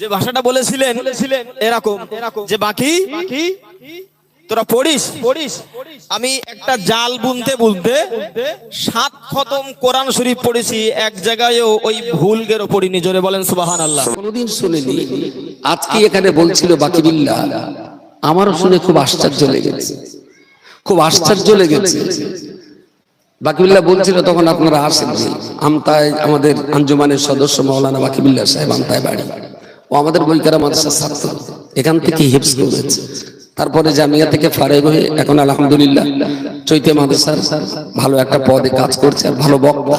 যে ভাষাটা বলেছিলেন এরকম যে বাকি তোরা পড়িস পড়িস। আমি একটা জাল বুনতে বুনতে সাত খতম কোরআন শরীফ পড়েছি এক জায়গায়ও ওই ভুল গেরো পড়িনি জোরে বলেন সুবাহান আল্লাহ কোনোদিন শুনিনি। আজকে এখানে বলছিল বাকিবিল্লা? আমারও শুনে খুব আশ্চর্য লেগেছে। খুব আশ্চর্য লেগেছে। বাকিবিল্লা বলছিল, তখন আপনারা আসেন আমতায় আমাদের আঞ্জুমানের সদস্য মৌলানা বাকিবিল্লা সাহেব আমতায় বাড়ি। ও আমাদের বইকারা মাদ্রাসার ছাত্র। এখান থেকে হিপস করেছে। তারপরে জামিয়া থেকে ফারেগ হয়ে এখন আলহামদুলিল্লাহ চৈতে মাদ্রাসার ভালো একটা পদে কাজ করছে আর ভালো বক্তা।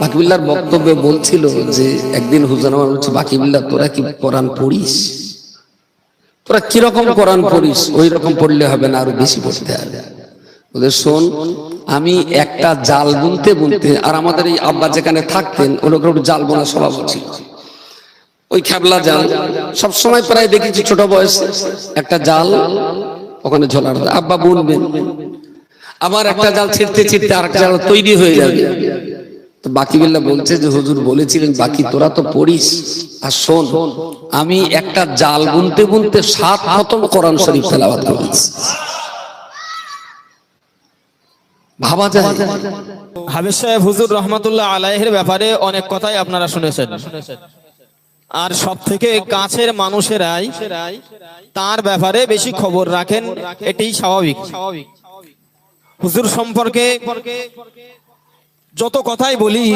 বাকিবিল্লার বক্তব্যে বলছিল যে, একদিন হুজুর আমার বলছে বাকিবিল্লা তোরা কি কোরআন পড়িস? তোরা কীরকম কোরআন পড়িস? ওই রকম পড়লে হবে না, আরও বেশি পড়তে হবে। ওদের শোন, আমি একটা জাল বুনতে বুনতে, আর আমাদের এই আব্বা যেখানে থাকতেন একটু জাল বোনা স্বভাব ছিল। ওই খেবলা জাল, সব সময় প্রায় দেখেছি ছোট বয়সে, একটা জাল, ওখানে ঝোলার আব্বা বুনবেন। আবার একটা জাল ছিঁড়তে ছিঁড়তে আরেকটা জাল তৈরি হয়ে যাবে। তো বাকি বিল্লা বলছে যে, হুজুর বলেছিলেন, বাকি তোরা তো পড়িস। আর শোন, আমি একটা জাল বুনতে বুনতে সাত খতম কোরআন শরীফ তেলাওয়াত করেছি। ভাবা যায়। হাবিজ সাহেব, হুজুর রহমতুল্লাহ আলাইহের ব্যাপারে অনেক কথাই আপনারা শুনেছেন। আর সব থেকে কাছের মানুষেরাই তার ব্যাপারে বেশি খবর রাখেন এটি স্বাভাবিক। হুজুর সম্পর্কে যত কথাই বলি,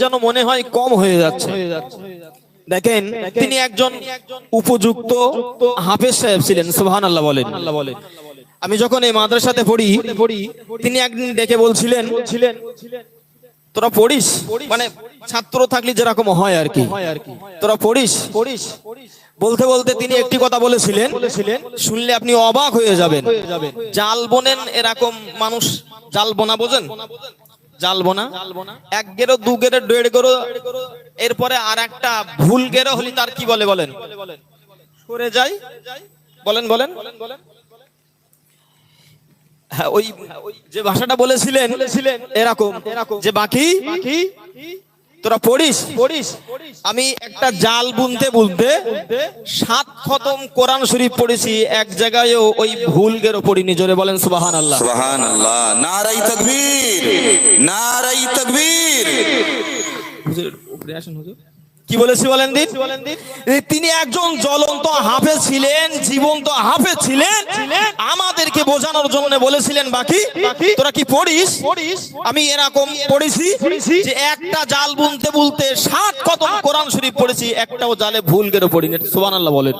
যেন মনে হয় কম হয়ে যাচ্ছে। দেখেন, তিনি একজন উপযুক্ত হাফেজ সাহেব ছিলেন সুবহান আল্লাহ বলেন। আমি যখন এই মাদ্রাসাতে পড়ি পড়ি তিনি একদিন ডেকে বলছিলেন বলছিলেন তোরা পড়িস? মানে ছাত্র থাকলে যেরকম হয় আর কি। তোরা পড়িস? পড়িস বলতে বলতে তিনি একটি কথা বলেছিলেন, শুনলে আপনি অবাক হয়ে যাবেন। জাল বোনেন এরকম মানুষ জাল বোনা বোঝেন? জাল বোনা এক গেরো, দু গেরো, দেড় গেরো, এরপরে আর একটা ভুল গেরো হলি তার কি বলে বলেন? সরে যাই। বলেন বলেন। হ্যাঁ ওই যে ভাষাটা বলেছিলেন এরকম। যে বাকি তোরা পড়িস? পড়িস। আমি একটা জাল বুনতে বুনতে সাত খতম কোরআন শরীফ পড়েছি এক জায়গায়ও ওই ভুল গেরো পড়িনি জোরে বলেন সুবাহান আল্লাহ সুবহান আল্লাহ নারাই তকবীর নারাই তকবীর। হুজুর, উপরে আসেন হুজুর। কি বলেছি বলেন দিন? তিনি একজন জ্বলন্ত হাফেজ ছিলেন জীবন্ত হাফেজ ছিলেন। বোঝানোর জন্য বলেছিলেন বাকি তোরা কি পড়িস? আমি এরকম পড়েছি যে একটা জাল বুনতে বুনতে সাত কত কোরআন শরীফ পড়েছি একটাও জালে ভুল করে পড়িনি। সুবহানাল্লাহ বলেন।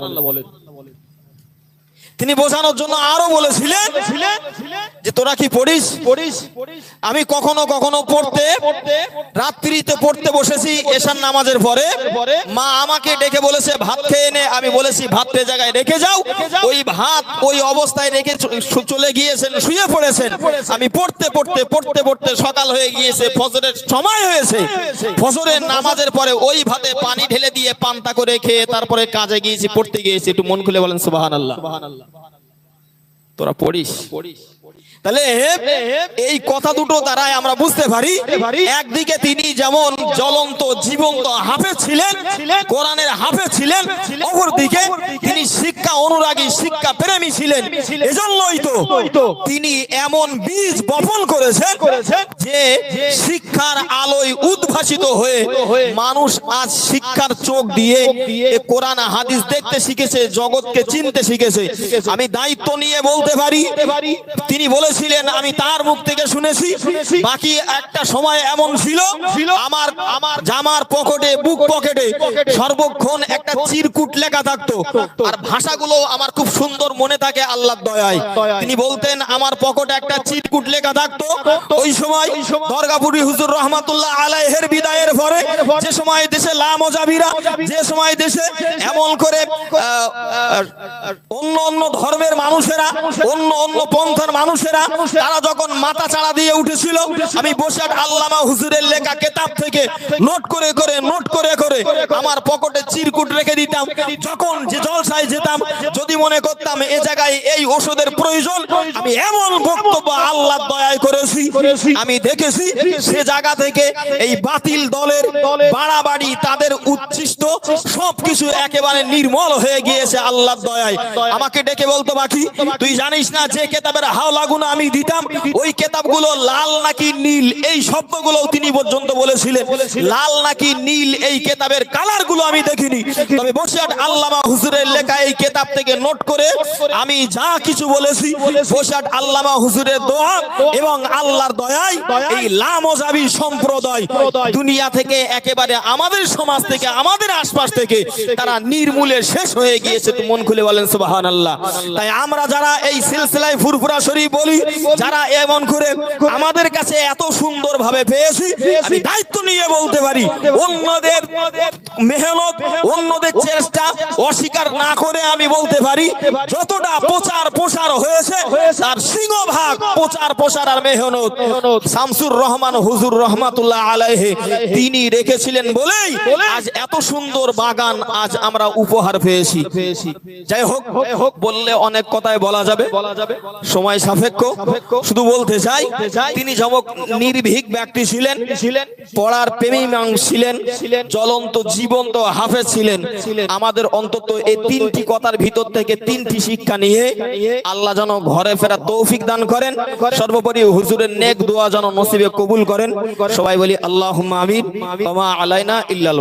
তিনি বোঝানোর জন্য আরও বলেছিলেন যে তোরা কি পড়িস? পড়িস। আমি কখনো কখনো পড়তে রাত্রিতে পড়তে বসেছি এশার নামাজের পরে। মা আমাকে ডেকে বলেছে ভাত খেয়ে নে। আমি বলেছি ভাতের জায়গায় রেখে যাও ওই ভাত ওই অবস্থায় রেখে চলে গিয়েছেন শুয়ে পড়েছেন। আমি পড়তে পড়তে পড়তে পড়তে সকাল হয়ে গিয়েছে ফজরের সময় হয়েছে। ফজরের নামাজের পরে ওই ভাতে পানি ঢেলে দিয়ে পান্তা করে খেয়ে তারপরে কাজে গিয়েছি পড়তে গিয়েছি। একটু মন খুলে বলেন সুবহানাল্লাহ। তোরা পড়িস? তাহলে এই কথা দুটো দ্বারাই আমরা বুঝতে পারি। একদিকে তিনি যেমন জ্বলন্ত জীবন্ত হাফেজ ছিলেন কোরআনের হাফেজ ছিলেন অপরদিকে তিনি শিক্ষা অনুরাগী শিক্ষা প্রেমী ছিলেন। এজন্যই তো তিনি এমন বীজ বপন করেছেন যে শিক্ষার আলোয় উদ্ভাসিত হয়ে মানুষ আজ শিক্ষার চোখ দিয়ে কোরআন হাদিস দেখতে শিখেছে জগৎকে চিনতে শিখেছে। আমি দায়িত্ব নিয়ে বলতে পারি তিনি বলেছিলেন আমি তার মুখ থেকে শুনেছি বাকি একটা সময় এমন ছিল আমার আমার জামার পকেটে বুক পকেটে সর্বক্ষণ একটা চিরকুট লেখা থাকতো। আর ভাষাগুলো আমার খুব সুন্দর মনে থাকে আল্লাহ দয়ায়। তিনি বলতেন আমার পকেটে একটা চিরকুট লেখা থাকতো। ওই সময় দরগাপুরি হুজুর রহমাতুল্লাহ আলাইহের বিদায়ের পরে যে সময় দেশে লামজাবিরা যে সময় দেশে এমন করে অন্য অন্য ধর্মের মানুষেরা, অন্য অন্য পন্থার মানুষেরা, তারা যখন মাথা চাড়া দিয়ে উঠেছিল, আমি বসে আল্লামা হুজুরের লেখা কেতাব থেকে নোট করে করে, নোট করে করে আমার পকেটে চিরকুট রেখে দিতাম। যখন যে জলসায় যেতাম, যদি মনে করতাম এ জায়গায় এই ওষুধের প্রয়োজন, আমি এমন বক্তব্য আল্লাহ দয়ায় করেছি, আমি দেখেছি, সে জায়গা থেকে এই বাতিল দলের বাড়াবাড়ি, তাদের উচ্ছিষ্ট, সবকিছু একেবারে নির্মল হয়ে গিয়েছে আল্লাহর দয়ায়। আমাকে ডেকে বলতো, বাকি, তুই জানিস না যে কেতাবের হাওলাগুলো আমি দিতাম? ওই কেতাবগুলো লাল নাকি নীল? এই শব্দগুলো তিনি পর্যন্ত বলেছিলেন। লাল নাকি নীল? এই কেতাবের কালারগুলো আমি দেখিনি। তবে বসিরহাট আল্লামা হুজুরের লেখা এই কেতাব থেকে নোট করে, আমি যা কিছু বলেছি বসিরহাট আল্লামা হুজুরের দোয়া এবং আল্লাহর দয়ায় এই লামজাবি সম্প্রদায় দুনিয়া থেকে একেবারে আমাদের সমাজ থেকে, আমাদের আশপাশ থেকে তারা নির্মূলে শেষ হয়ে গিয়েছে মন খুলে বলেন সুবাহান আল্লাহ তাই আমরা যারা এই সিলসিলায় ফুরফুরা শরীফ বলি, যারা এমন করে আমাদের কাছে এত সুন্দর ভাবে পেয়েছি দায়িত্ব নিয়ে বলতে পারি, অন্যদের মেহনত অন্যদের চেষ্টা অস্বীকার না করে আমি বলতে পারি যতটা প্রচার প্রসার হয়েছে তার সিংহভাগ প্রচার প্রসার আর মেহনত। শামসুর রহমান হুজুর রহমাতুল্লাহ আলাইহে তিনি রেখেছিলেন বলেই আজ এত সুন্দর বাগান আজ আমরা উপহার পেয়েছি। যাই হোক হোক বললে অনেক কথাই বলা যাবে। বলা যাবে। সময় সাপেক্ষ। শুধু বলতে চাই তিনি যমক নির্ভীক ব্যক্তি ছিলেন ছিলেন। পড়ার প্রেমী মানুষ ছিলেন জ্বলন্ত জীবন্ত হাফেজ ছিলেন। আমাদের অন্তত এই তিনটি কথার ভিতর থেকে তিনটি শিক্ষা নিয়ে আল্লাহ যেন ঘরে ফেরা তৌফিক দান করেন। সর্বোপরি হুজুরের নেক দোয়া যেন নসিবে কবুল করেন। সবাই বলি আল্লাহ আমিন। আলাইনা ইল্লাল